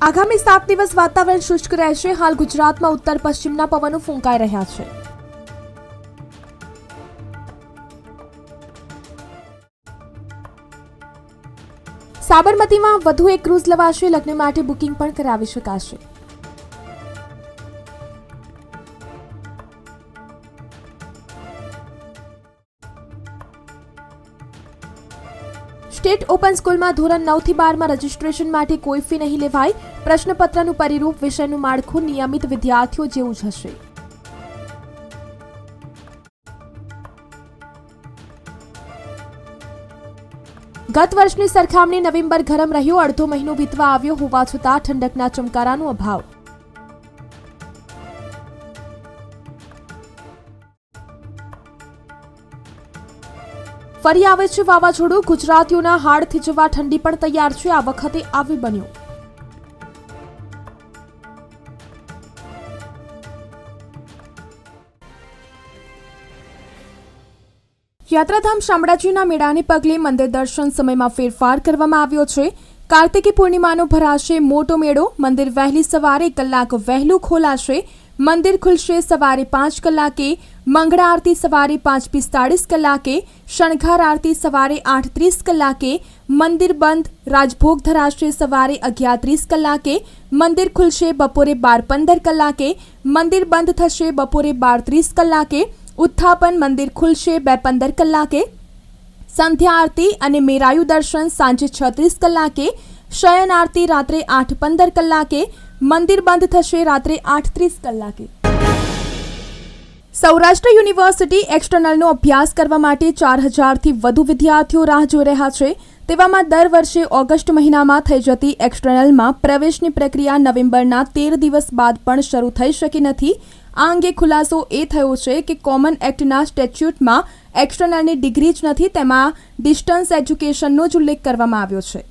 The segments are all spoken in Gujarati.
આગામી સાત દિવસ વાતાવરણ શુષ્ક રહેશે. હાલ ગુજરાતમાં ઉત્તર પશ્ચિમના પવનો ફૂંકાઈ રહ્યા છે. સાબરમતીમાં વધુ એક ક્રૂઝ લવાશે. લગ્ન માટે બુકિંગ પણ કરાવી શકાશે. સ્ટેટ ઓપન સ્કૂલમાં ધોરણ નવથી બારમાં રજીસ્ટ્રેશન માટે કોઈ ફી નહીં લેવાય. પ્રશ્નપત્રનું પરિરૂપ વિષયનું માળખું નિયમિત વિદ્યાર્થીઓ જેવું જ હશે. ગત વર્ષની સરખામણી નવેમ્બર ગરમ રહ્યો. અડધો મહિનો વીતવા આવ્યો હોવા છતાં ઠંડકના ચમકારાનો અભાવ. ફરી આવે છે વાવાઝોડું. ગુજરાતીઓના હાડ થીજવા ઠંડી પણ તૈયાર છે. આ વખતે આવી બન્યું. યાત્રાધામ શામળાજીના મેળાને પગલે મંદિર દર્શન સમયમાં ફેરફાર કરવામાં આવ્યો છે. કાર્તિકી પૂર્ણિમાનો ભરાશે મોટો મેળો. મંદિર વહેલી સવારે કલાક વહેલું ખોલાશે. મંદિર ખુલશે સવારે પાંચ કલાકે, મંગળા આરતી સવારે પાંચ પિસ્તાળીસ કલાકે, શણગાર આરતી સવારે આઠ ત્રીસ કલાકે, મંદિર બંધ, રાજભોગ ધરાશે સવારે અગિયાર ત્રીસ કલાકે, મંદિર ખુલશે બપોરે બાર પંદર કલાકે, મંદિર બંધ થશે બપોરે બાર ત્રીસ કલાકે, ઉત્થાપન મંદિર ખુલશે બે પંદર કલાકે, સંધ્યા આરતી અને મેરાયુ દર્શન સાંજે છત્રીસ કલાકે શયન આરતી રાત્રે આઠ પંદર કલાકે, મંદિર બંધ થશે રાત્રે આઠ ત્રીસ કલાકે. સૌરાષ્ટ્ર યુનિવર્સિટી એક્સટર્નલનો અભ્યાસ કરવા માટે ચાર હજારથી વધુ વિદ્યાર્થીઓ રાહ જોઈ રહ્યા છે. તેવામાં દર વર્ષે ઓગસ્ટ મહિનામાં થઈ જતી એક્સટર્નલમાં પ્રવેશની પ્રક્રિયા નવેમ્બરના તેર દિવસ બાદ પણ શરૂ થઈ શકી નથી. આ અંગે ખુલાસો એ થયો છે કે કોમન એક્ટના સ્ટેચ્યુટમાં એક્સટર્નલની ડિગ્રી જ નથી, તેમાં ડિસ્ટન્સ એજ્યુકેશનનો જ ઉલ્લેખ કરવામાં આવ્યો છે.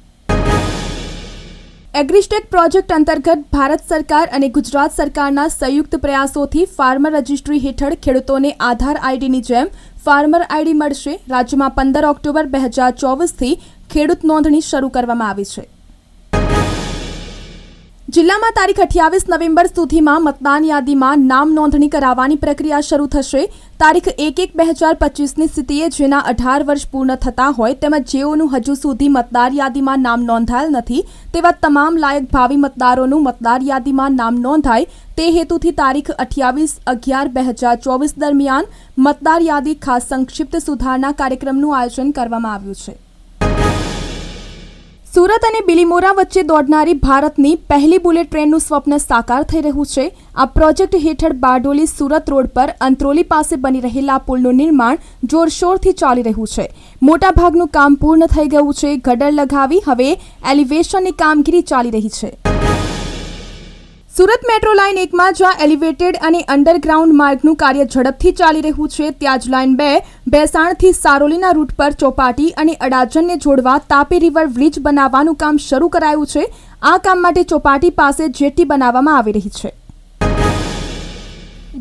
એગ્રીસ્ટેક પ્રોજેક્ટ અંતર્ગત ભારત સરકાર અને ગુજરાત સરકારના સંયુક્ત પ્રયાસોથી ફાર્મર રજિસ્ટ્રી હેઠળ ખેડૂતોને આધાર આઈડીની જેમ ફાર્મર આઈડી મળશે. રાજ્યમાં પંદર ઓક્ટોબર બે હજાર ચોવીસથી ખેડૂત નોંધણી શરૂ કરવામાં આવી છે. જિલ્લામાં તારીખ અઠ્યાવીસ નવેમ્બર સુધીમાં મતદાન યાદીમાં નામ નોંધણી કરાવવાની પ્રક્રિયા શરૂ થશે. તારીખ એક એક બે હજાર પચીસની સ્થિતિએ જેના અઢાર વર્ષ પૂર્ણ થતા હોય તેમજ જેઓનું હજુ સુધી મતદાર યાદીમાં નામ નોંધાયેલ નથી, તેવા તમામ લાયક ભાવિ મતદારોનું મતદાર યાદીમાં નામ નોંધાય, તે હેતુથી તારીખ અઠ્યાવીસ અગિયાર બે હજાર ચોવીસ દરમિયાન મતદાર યાદી ખાસ સંક્ષિપ્ત સુધારણા કાર્યક્રમનું આયોજન કરવામાં આવ્યું છે. સુરત અને બિલીમોરા વચ્ચે દોડનારી ભારતની પહેલી બુલેટ ટ્રેનનું સ્વપ્ન સાકાર થઈ રહ્યું છે. આ પ્રોજેક્ટ હેઠળ બારડોલી સુરત રોડ પર અંત્રોલી પાસે બની રહેલા પુલનું નિર્માણ જોરશોરથી ચાલી રહ્યું છે. મોટાભાગનું કામ પૂર્ણ થઈ ગયું છે. ગડર લગાવી હવે એલિવેશનની કામગીરી ચાલી રહી છે. સુરત મેટ્રો લાઇન એકમાં જ્યાં એલિવેટેડ અને અંડરગ્રાઉન્ડ માર્ગનું કાર્ય ઝડપથી ચાલી રહ્યું છે, ત્યાં જ લાઇન બે બેસાણથી સારોલીના રૂટ પર ચોપાટી અને અડાજણને જોડવા તાપી રિવર બ્રિજ બનાવવાનું કામ શરૂ કરાયું છે. આ કામ માટે ચોપાટી પાસે જેટી બનાવવામાં આવી રહી છે.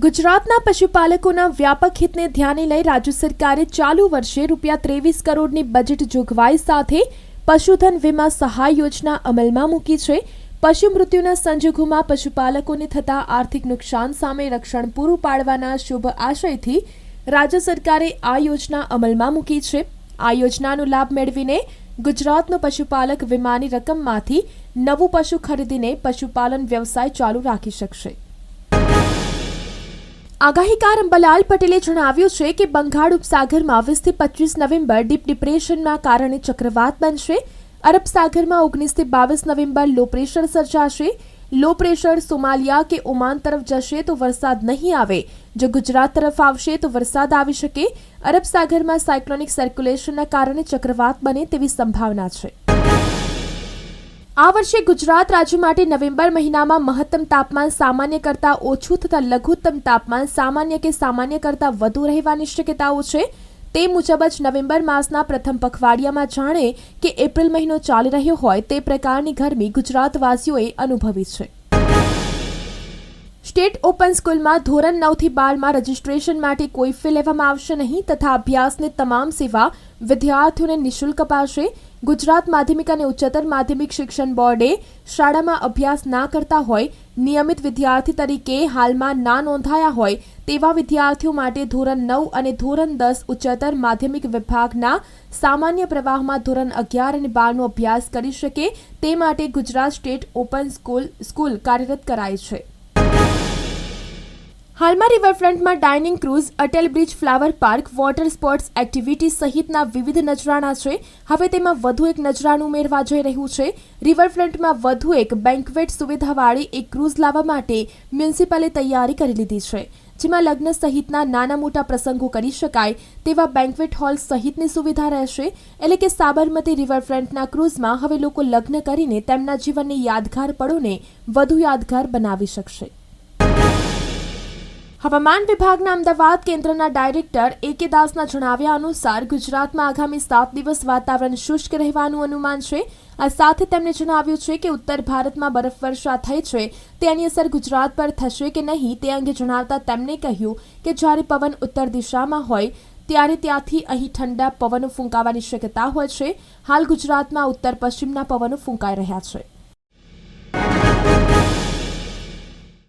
ગુજરાતના પશુપાલકોના વ્યાપક હિતને ધ્યાને લઈ રાજ્ય સરકારે ચાલુ વર્ષે રૂપિયા ત્રેવીસ કરોડની બજેટ જોગવાઈ સાથે પશુધન વીમા સહાય યોજના અમલમાં મૂકી છે. પશુ મૃત્યુના સંજોગોમાં પશુપાલકોને થતા આર્થિક નુકસાન સામે રક્ષણ પૂરું પાડવાના શુભ આશયથી રાજ્ય સરકારે આ યોજના અમલમાં મૂકી છે. આ યોજનાનો લાભ મેળવીને ગુજરાતનો પશુપાલક વીમાની રકમમાંથી નવું પશુ ખરીદીને પશુપાલન વ્યવસાય ચાલુ રાખી શકશે. આગાહીકાર અંબલાલ પટેલે જણાવ્યું છે કે બંગાળ ઉપસાગરમાં વીસથી પચીસ નવેમ્બર ડીપ ડિપ્રેશનના કારણે ચક્રવાત બનશે. અરબ સાગરમાં ઓગણીસથી બાવીસ નવેમ્બર લો પ્રેશર સર્જાશે. લો પ્રેશર સોમાલિયા કે ઓમાન તરફ જશે તો વરસાદ નહીં આવે. જો ગુજરાત તરફ આવશે તો વરસાદ આવી શકે. અરબ સાગરમાં સાયક્લોનિક સર્ક્યુલેશનના કારણે ચક્રવાત બને તેવી સંભાવના છે. આ વર્ષે ગુજરાત રાજ્ય માટે નવેમ્બર મહિનામાં મહત્તમ તાપમાન સામાન્ય કરતાં ઓછું તથા લઘુત્તમ તાપમાન સામાન્ય કે સામાન્ય કરતાં વધુ રહેવાની શક્યતાઓ છે. તે મુજબ જ નવેમ્બર માસના પ્રથમ પખવાડિયામાં જાણે કે એપ્રિલ મહિનો ચાલી રહ્યો હોય તે પ્રકારની ગરમી ગુજરાતવાસીઓએ અનુભવી છે. સ્ટેટ ઓપન સ્કૂલમાં ધોરણ નવથી બારમાં રજીસ્ટ્રેશન માટે કોઈ ફી લેવામાં આવશે નહીં તથા અભ્યાસની તમામ સેવા વિદ્યાર્થીઓને નિઃશુલ્ક અપાશે ગુજરાત માધ્યમિક અને ઉચ્ચતર માધ્યમિક શિક્ષણ બોર્ડે શાળામાં અભ્યાસ ના કરતા હોય, નિયમિત વિદ્યાર્થી તરીકે હાલમાં ના નોંધાયા હોય તેવા વિદ્યાર્થીઓ માટે ધોરણ નવ અને ધોરણ દસ ઉચ્ચતર માધ્યમિક વિભાગના સામાન્ય પ્રવાહમાં ધોરણ અગિયાર અને બારનો અભ્યાસ કરી શકે તે માટે Gujarat state open school school કાર્યરત કરાઈ છે. હાલમાં રિવરફ્રન્ટમાં dining cruise, Atal bridge, flower park, water sports activity સહિતના વિવિધ નજરાણા છે. હવે તેમાં વધુ એક નજરાણું ઉમેરવા જઈ રહ્યું છે. રિવરફ્રન્ટમાં વધુ એક બેન્કવેટ સુવિધાવાળી એક ક્રૂઝ લાવવા માટે મ્યુનિસિપલે તૈયારી કરી લીધી છે, જેમાં લગ્ન સહિતના નાના મોટા પ્રસંગો કરી શકાય તેવા બેન્કવેટ હોલ સહિતની સુવિધા રહેશે. એટલે કે સાબરમતી રિવરફ્રન્ટના ક્રૂઝમાં હવે લોકો લગ્ન કરીને તેમના જીવનની યાદગાર પળોને વધુ યાદગાર બનાવી શકશે. હવામાન વિભાગના અમદાવાદ કેન્દ્રના ડાયરેક્ટર એ કે દાસના જણાવ્યા અનુસાર ગુજરાતમાં આગામી સાત દિવસ વાતાવરણ શુષ્ક રહેવાનું અનુમાન છે. આ સાથે તેમણે જણાવ્યું છે કે ઉત્તર ભારતમાં બરફવર્ષા થઈ છે. તેની અસર ગુજરાત પર થશે કે નહીં તે અંગે જણાવતા તેમણે કહ્યું કે જ્યારે પવન ઉત્તર દિશામાં હોય, ત્યારે ત્યાંથી અહીં ઠંડા પવનો ફૂંકાવાની શક્યતા હોય છે. હાલ ગુજરાતમાં ઉત્તર પશ્ચિમના પવનો ફૂંકાઈ રહ્યા છે.